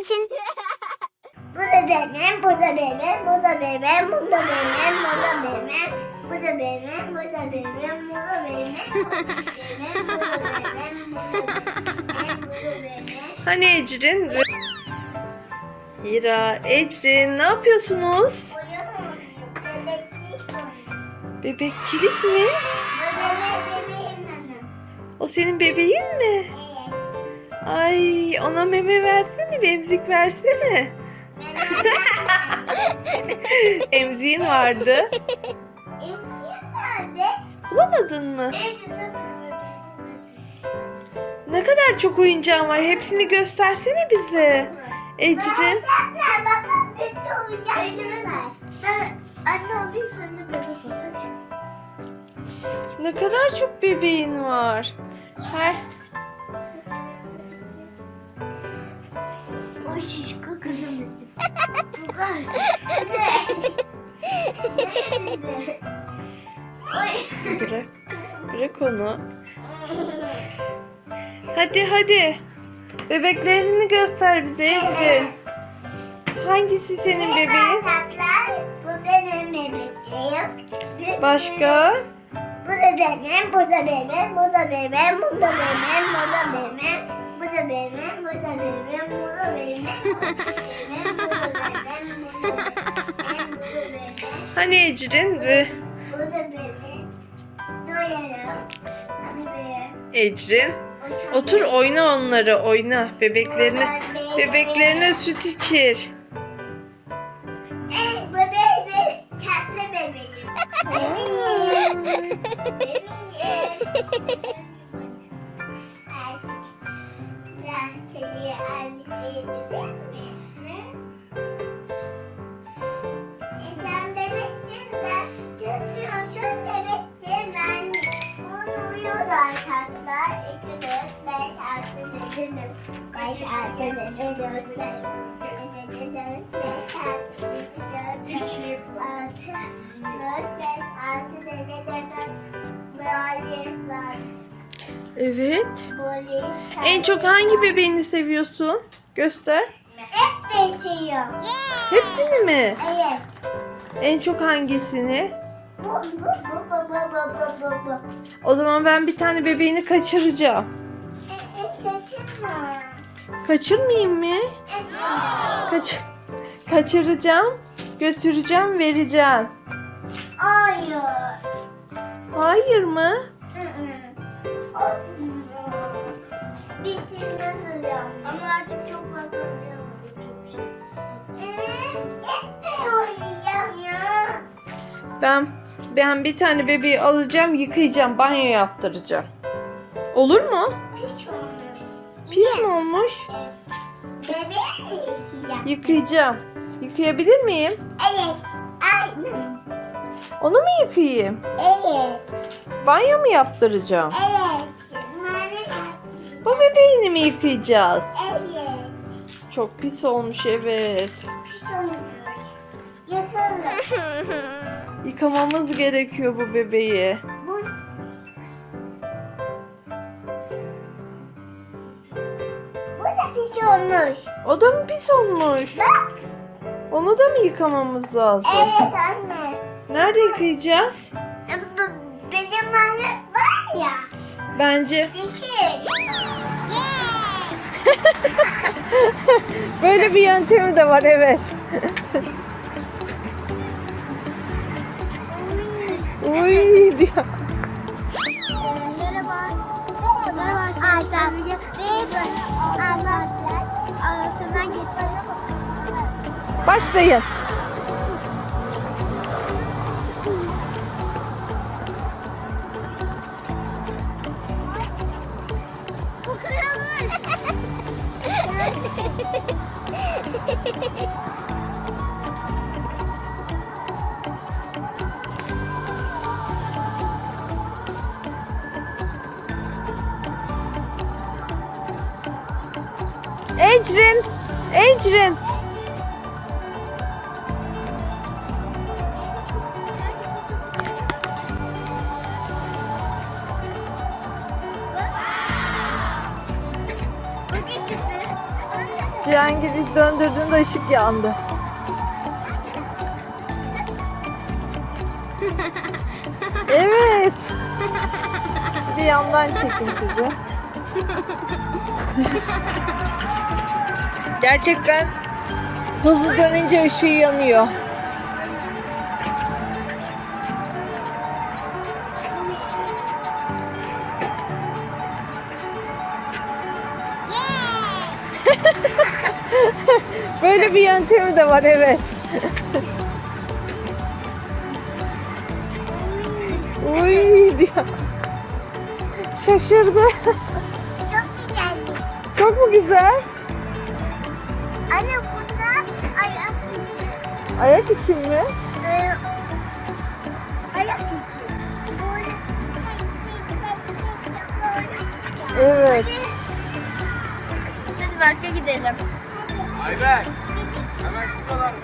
için. Bu da benim, bu da benim, bu da benim, bu da benim, bu da benim. Bu da benim, bu da benim, bu da benim. Bu da benim, bu da benim, bu da benim, bu da benim. Hani Ecrin? Hira, Ecrin ne yapıyorsunuz? Bebekçilik mi? O senin bebeğin mi? Ay ona meme versene, bir emzik versene. Emziğin vardı. Bulamadın mı? Ne kadar çok oyuncağın var. Hepsini göstersene bize. Ecrin. Anne. Ne kadar çok bebeğin var. Her kızım dedim. Tukarsın. Bırak. Bırak onu. Hadi hadi. Bebeklerini göster bize Ecrin. Hangisi senin bebeğin? Bu benim bebeğim. Başka? Bu da benim, bu da benim, bu da benim, bu da benim, bu da benim burada benim, burada benim, burada benim, Hani Ecrin? Ee, burada benim. Ecrin. Otur oyna onları oyna. Bebeklerine bebeklerine süt içir. Ey bebeğim, tatlı. Bebeğim. Evet. En çok hangi bebeğini seviyorsun? Göster. Hepsini seviyorum. Hepsini mi? Evet. En çok hangisini? Bu, bu, bu, bu, bu, bu, bu. O zaman ben bir tane bebeğini kaçıracağım. Şaşırma. Kaçırmayayım mı? Kaç kaçıracağım, götüreceğim, vereceğim. Hayır. Hayır mı? Hı hı. O- Biçimde duruyor. Ama artık çok fazla. Ben ben bir tane bebeği alacağım, yıkayacağım, banyo yaptıracağım. Olur mu? Hiç. Pis mi olmuş? Bebeği mi yıkayacağım? Yıkayacağım. Yıkayabilir miyim? Evet. Onu mu yıkayayım? Evet. Banyo mu yaptıracağım? Evet. Mavi. Bu bebeğini mi yıkayacağız? Evet. Çok pis olmuş evet. Hiç olmaz. Yasalım. Yıkamamız gerekiyor bu bebeği. Olmuş. O da mı pis olmuş? Bak. Onu da mı yıkamamız lazım? Evet anne. Nerede yıkayacağız? Bu- Bizim anne var ya. Bence böyle bir yöntemi de var evet. Uy diyor. Merhaba. Merhaba arkadaşlar. Ve altından geçelim. Başlayın. Ecrin. Ecrin. Cihangir'i döndürdüğünde ışık yandı. Evet. Bir yandan çekin sizi. Gerçekten hızlı dönünce ışığı yanıyor. Böyle bir yöntemi de var evet. Uy diyor. Şaşırdı. Çok güzeldi. Çok mu güzel? Anne burada ayak için. Ayak için mi? Ee, ayak için. Böyle Evet. Hadi Berk'e gidelim. Ayber. Hemen şuradalar mı?